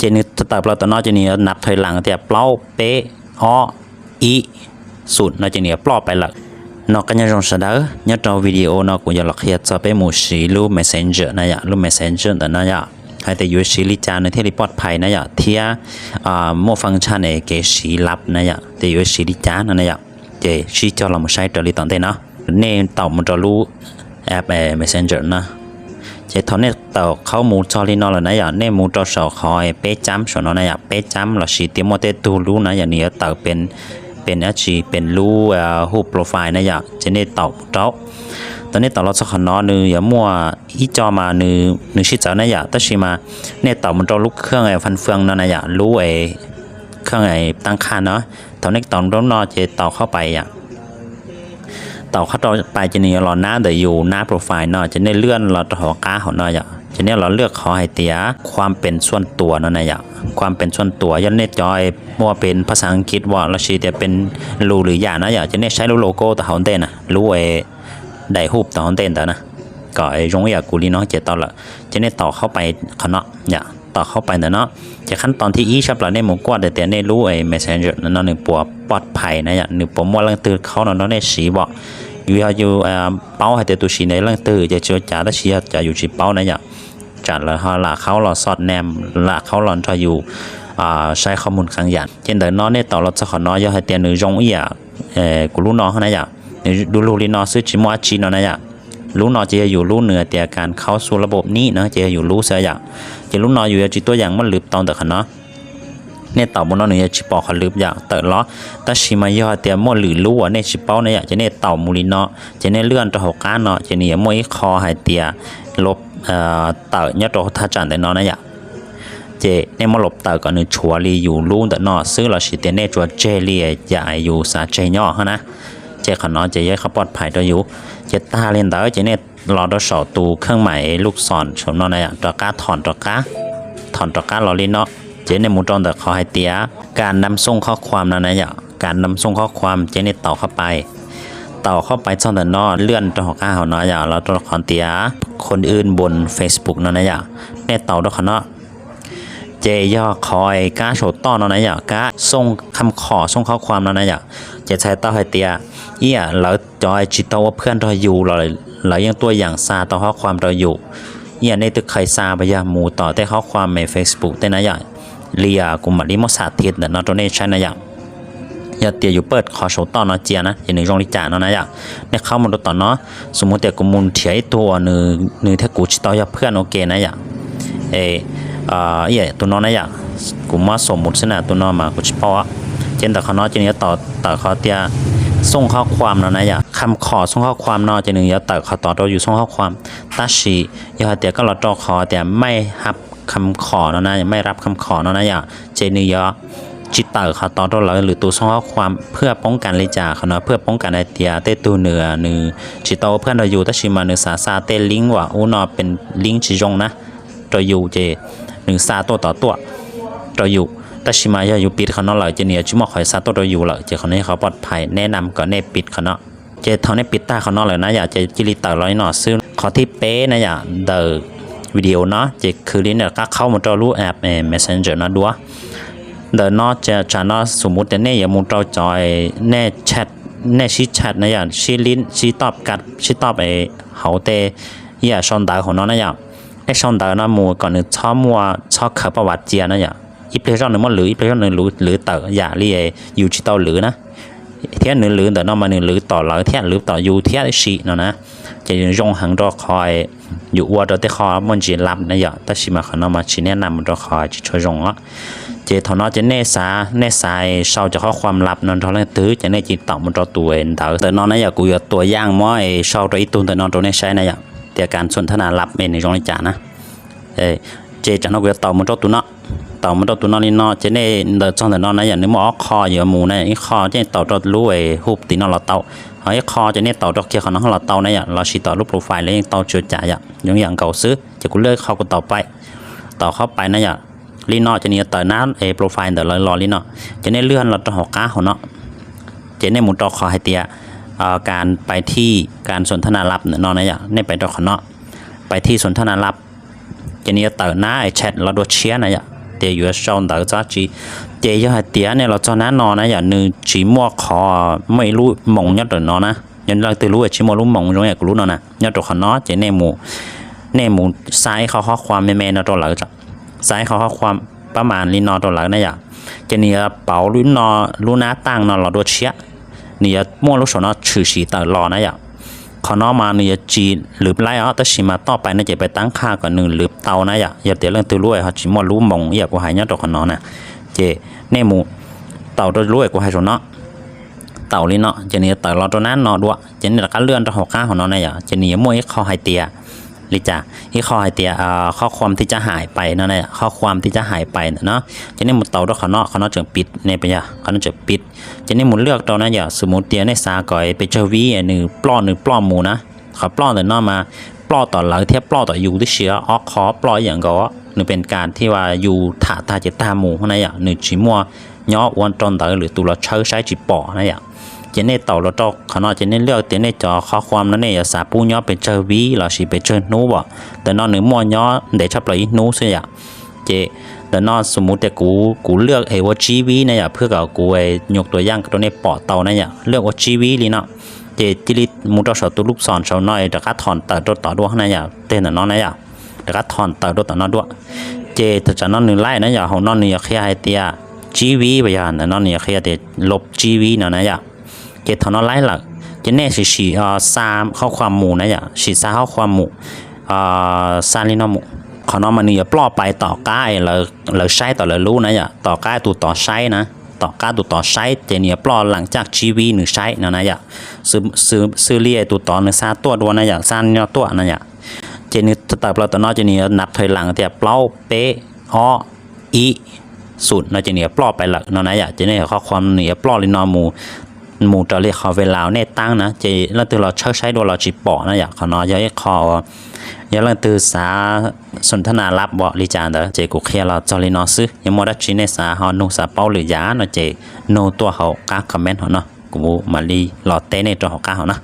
เจนี่ตับเราตอนนอเจนี่นับถอยหลังแต่เปล่าเปอออีสุดเนาะเจนี่ปลอบไปหละนอกกันยังรองสะเดอเนี่ยจอวิดีโอนาะกูจะหลอกเฮียจะไปมูสีรูป messenger นะยะรูป messenger แต่นะยะให้แต่อยู่สีลิจานในที่ริปลอดภัยนะยะเทียอ่าโมฟังชันเอเกสีลับนะยะแต่อยู่สีลิจานนะยะเจชีจอเราไม่ใช้ตัวลิตอนเต้เนาะเน่ตอมันจะรู้แอปเอ messenger นะ chế thọ nè tàu khâu mù cho li nó là nãy giờ nè mù cho sầu khỏi bé chấm sầu nó nãy giờ bé chấm là chỉ tiêm một tê tu lú nãy giờ nè tàu เป็นเป็นอาชีเป็นรูเอ่อรูปโปรไฟล์นะอยากจะเนี่ยตอบเจ้าตอนนี้ตอบเราสักขนอนึงอย่ามัวอีจ ต่อบมันจะลุกเครื่องไอ้นตอนไปจะเนี่ยเราหน้าเดี๋ยวอยู่หน้าโปรไฟล์เนาะจะเนี่ยเลื่อนเราต่อก้าของเนาะอย่าจะเนี่ยเราเลือกขอให้เตียความเป็นส่วนตัวเนาะนะอย่าความเป็นส่วนตัวยันเนี่ยจอยว่าเป็นภาษาอังกฤษว่าเราชีแต่เป็นรูหรืออย่างนะอย่าจะเนี่ยใช้รูโลโก้ต่อของเต้นนะรู้ไอ้ได้รูปต่อของเต้นแต่นะก็ไอ้รงอยากกูลีเนาะจะต่อละจะเนี่ยต่อเข้าไปขนาะอย่า ต่อเข้าไปเนาะจะขั้นตอนที่อีชับเราเน่หมูกวาดแต่แต่เน่รู้ไอ้ messenger นั่นเนาะหนึ่งปัวปลอดภัยนะอย่าหนึ่งปัวมัวลังตื่นเขาเนาะเน่สีบอกอยู่อยู่เอ่อเป้าให้แต่ตัวสีในเรื่องตื้อจะเชื่อจ่าได้เชียจะอยู่ที่เป้านะอย่าจัดแล้วฮะละเขาเราสอดแนมหละเขาหลอนจะอยู่อ่าใช้ข้อมูลครั้งอย่างเช่นเดินนอนเนี่ยต่อราจะขอนอยให้เตียนหรือจงอีอะเอ่อกูรู้นอนะอย่าดูรู้ลีนอซื้อจิมัวจีนอนะอย่า รู้นอจะอยู่รู้เหนือแต่การเข้าสู่ระบบนี้นะจะอยู่รู้เสียอย่างจะรู้นออยู่จีตัวอย่างมันลืบตอนแต่ขนาะเนี่ยต่อบนนั้นเนี่ยชิปอเขาลืบอย่ากแต่ล้อต่ชิมายอเตียมอหรือลู่อะเนี่ยชิปอเนี่ยจะเนี่ยเต่ามูลิเนาะจะเนี่ยเลื่อนตัวหกก้านเนาะจะเนี่ยมวยคอหายเตียลบเอ่อเต่าเนี่ยตัวท่าจันแต่นาะนะอยากเจเนี่ยมาลบเต่าก่อนนึงชัวรีอยู่ลู่แต่นาซื้อเราชิเตเนี่ยจัวเจลีใหญ่อยู่สาเจย่อฮะนะ จขนอเจย่เขาปลอดภัยตัวอยู่เจตาเล่นต่าเจเนี่ยรอตัวสอตูเครื่องหมายลูกศรชมนาะนะอยตัวก้าถอนตัวก้าถอนตัวก้ารอลิเนาะเจในมูจอนแต่ขอให้เตียการนำส่งข้อความนั้นนะอย่าการนำส่งข้อความเจในต่อเข้าไปต่อเข้าไปช่องแต่นอเลื่อนตัวของข้าเขาเนาะอย่าเราตัวละครเตียคนอื่นบน Facebook นั่นนะอย่าแม่ต่อตัวเขาเนาะ เจย่อคอยก้าโฉดต้อนนั่นนะอย่าก้าส่งคำขอส่งข้อความนั่นะอย่าจะใช้ต่อให้เตียเอี่ยแล้วจอยจิตโตว่าเพื่อนเราอยู่เราเรายังตัวอย่างซาต่อข้อความเราอยู่เอี่ยในตึกใครซาไปยาหมูต่อแต่ข้อความใน Facebook แต่นะอย่าเลียกุมาลิมอสาธิตเนาะตัวนี้ใช้นะอย่าอย่าเตียอยู่เปิดขอโชว์ต่อเนาะเจียนะอย่างในรองลิจ่าเนาะนะอย่าในเข้ามาดูต่อเนาะสมมติแต่กูมุนเทียตัวหนึ่งหนึ่งถ้ากูชิต่ออย่าเพื่อนโอเคนะอย่าเอ อ่าเอี่ยตัวน้องนะอย่างกูมาสมมุติสนะตัวน้องมากูชิปอเจนแต่เขาเนาะเจนเนี่ยต่อต่อเขาเตียส่งข้อความเนาะนะอย่างคำขอส่งข้อความเนาะเจนหนึ่งอย่าต่อเขาต่อเราอยู่ส่งข้อความตัดชีอย่าเตียก็เราต่อขอแต่ไม่รับคำขอเนาะนะไม่รับคำขอเนาะนะอย่าเจนิยอจิตเตอร์เขาตอนเราหรือตัวส่งข้อความเพื่อป้องกันเลยจ่าเขาเนาะเพื่อป้องกันไอเตียเตตัวเหนือหนึ่งจิตโตเพื่อนเราอยู่ถ้าชิมาหนึ่งสาซาเตลิงว่าอูนอเป็นลิงชิจงนะ ตัวอยู่เจหนึ่งซาตัวต่อตัวตัวอยู่แต่ชิมาอย่าอยู่ปิดเขาเนาะเลยเจเนียชิมอคอยซาตัวตัวอยู่เลยเจเขาเนี่ยเขาปลอดภัยแนะนำก็แน่ปิดเขาเนาะเจเท่านี้ปิดตาเขาเนาะเลยนะอย่าเจจิริตเตอร์ร้อยหน่อซึ่งขอที่เป๊ะนะอย่าเดอวิดีโอเนาะเจคือลิ้นเนี่ยก็เข้ามาจอรู้แอปเอ่อ Messenger นะดัวเดี๋ยวเนาะจะจะเนาะสมมุติแต่เนี่ยอย่ามุนเราจอยแน่แชทแน่ชี้แชทนะอย่างชี้ลิ้นชี้ตอบกัดชี้ตอบไอ้เขาเตอย่าช่องดาของน้องนะอย่าง ให้ช่อนตอร์นมัวก่อนหนึ่งช่อมัวช่อเขาประวัติเจียนะอย่าอีเพลชั่นหนึ่งมันหรืออีเพลชั่นหนึ่งหรือหรือเตอร์อย่าเรียอยู่ชิตเอาหรือนะเทียนหนึ่งหรือเตอร์นมาหนึ่งหรือต่อหลังเทียนหรือต่ออยู่เทียนชีเนาะนะจะยังยงหังรอคอยอยู่วัวดอเตคอมันจีรับนะอย่าแต่ชิมาขนอมาชิแนะนำรอคอยจะช่วยยงอะเจทอนอจะเนสาเนสายเศร้าจะข้อความลับนอนท้อนตื้อจะเนจิตตอมันรอตัวเองเต่อต่นอนนะอย่ากูอย่าตัวย่างม้อยเศร้าตัวอีตุนแต่ร์นอนตัวเนใช้นะอย่าียการสนทนาหลับเมนในจงในจ่านะเอเจจะนอกเวียต่อมันจตุนะต่อมันจตุนะนี่นอเจเนเดจองแต่นอนะอย่างนี้มอคออยู่หมูนะอีคอเจต่อจดรู้ไอ้หุบตีนอเราเต่าเฮ้ยคอเจเน่ต่อจดเคียวกับน้องเราเต่านะอย่างเราชีต่อรูปโปรไฟล์แล้วยังต่อจุดจ่าอย่างอย่างเก่าซื้อจะกูเลือกเข้ากูต่อไป ต่อเข้าไปนะอย่างลีนอจะเนี่ยต่อน้าเอโปรไฟล์เแต่ลอยลอลีนอจะเนี่ยเลื่อนเราต่อหกก้าหัวเนาะเจเนี่ยมุนตอคอให้เตีย การไปที่การสนทนาลับเนาะนะอย่าในี่ไปดอกขนาะไปที่สนทนาลับจะนี่เต่าหน้าไอแชทเราดูเชียนะอย่าเตะยอยู่ช่องเต่าจ้าจีเดี๋ยวให้เตียเนี่ยเราจะนั้นนอนนะอย่าหนึ่งจีมัวคอไม่รู้มองยัดเนาะนะยันเราตื่นรู้จีมัวรู้มองรู้อยากรู้เนาะนะยัดดอกขนาะเจเน่หมูเนหมูซ้ายเขาข้อความแม่แม่เนาะตัวหลังจ้ะซ้ายเขาข้อความประมาณลีนอตัวหลังนะอย่าจะนี่เป๋าลุ้นนอรู้น้าตั้งนอนเราดูเชีย นี่ยมั่วลูกศรนอชื่อสีตลอดนะอย่างขอนอมาเนี่ยจีหรือไล่เอาแต่ชิมาต่อไปเนี่ยจะไปตั้งค่าก่อนหนึ่งหรือเตานะอย่าอย่าเดี๋ยวเรื่องตัวรวยเขาจิมอรู้มองอย่ากูหายเนี่ยตัวขอนอนะเจเนมูเต่าตัวรวยกูหายสนเนาะเต่าลิเนาะจเนี่ยเต่ารอตัวนั้นเนาะด้วยเจเนี่ยก็เลื่อนตัวหัวข้าของนอนะอย่าจเนี่ยมวยเขาหายเตีย ลิจ้ะที่ข้อหายเตียอ่าข้อความที่จะหายไปนั่นแหละข้อความที่จะหายไปเนาะจะนี่หมดเตาตัวขอนอขอนอจึงปิดเนี่ยไปอย่าขอนอจึงปิดจะนี่หมุนเลือกตัวนะอย่าสมมติเตียในสาก่อยไปเจอวีหนึ่งปล้อหนึ่งปล้อหมูนะขาปล้อแต่นอกมาปล้อต่อหลังเทียบปล้อต่ออยู่ที่เชื้อออกคอปล้ออย่างก็หนึ่งเป็นการที่ว่าอยู่ถาตาเจะตาหมูนะอย่าหนึ่งชิมัวย่อวันตอนต่อหรือตัวเราเชิใช้จีปอนะอย่า จะในเต่าเราต้องขนาดจะในเลือกเตียในจอข้อความนั้นเนี่ยสาปูย่อไปเจอวีเราสิไปเจอนู้บ่แต่นอนหนึ่งมัวย่อเดี๋ยวชับเลยนู้เสียเจแต่นอนสมมุติแต่กูกูเลือกไอ้ว่า GV นะอย่าเพื่อกับกูไอ้ยกตัวอย่างตัวนี้ปอเต่านะอย่าเลือกว่า GV เลยเนาะเจจิลิมุดเราสตัวลูกศรชาวน้อยแต่ก็ถอนตัดตัวต่อด้วยนะอย่าเต้นน่ะน้องนะอย่าแต่ก็ถอนตัดตัวต่อนอด้วยเจแต่จะนอนหนึ่งไล่นะอย่าของนอนนี่อย่าแค่ให้เตีย GV ไปอย่านะนอนนี่อย่าแค่เตียลบ GV นะนะอย่า เจถอนนอไล่หลักเจแน่สีสีอ่าสามข้อความหมู่นะอย่าสีสามข้อความหมู่อ่าสามลินอหมู่ขอนอมันนี่อย่าปลอไปต่อก้ายแล้วแล้วใช้ต่อแล้วรู้นะอย่าต่อก้ายตัวต่อใช้นะต่อก้ายตัวต่อใช้เจเนียปลอหลังจากชีวีหนึ่งใช้นะนะอย่าซื้อซื้อซื้อเรียตัวต่อหนึ่งซาตัวดวนนะอย่าซานเนี่ยตัวนะอย่าเจนี่ตัดเราต่อนอเจนี่นับถอยหลังแต่เปล่าเป๊ะอ้ออีสุดนะเจเนี่ยปลอไปหลักนะนะอย่าเจเนี่ยข้อความเนียปลอลินอหมู หมูตอเรียกเขาเวลาเนี่ยตั้งนะเจแล้วตัวเราเช่าใช้ดวเราจีปอนะอยากเขาเนาะอย่าให้คอย่าเรื่องตือสาสนทนาลับบอกลิจานเด้อเจกูเคลียร์เราจอลินอซึยังบ่ได้จีในสาเฮานุสาเป้าหรือยาเนาะเจโนตัวเขากาคอมเมนต์เขาเนาะกูมาลีรอเต้ในตัวเขากาเขาเนาะ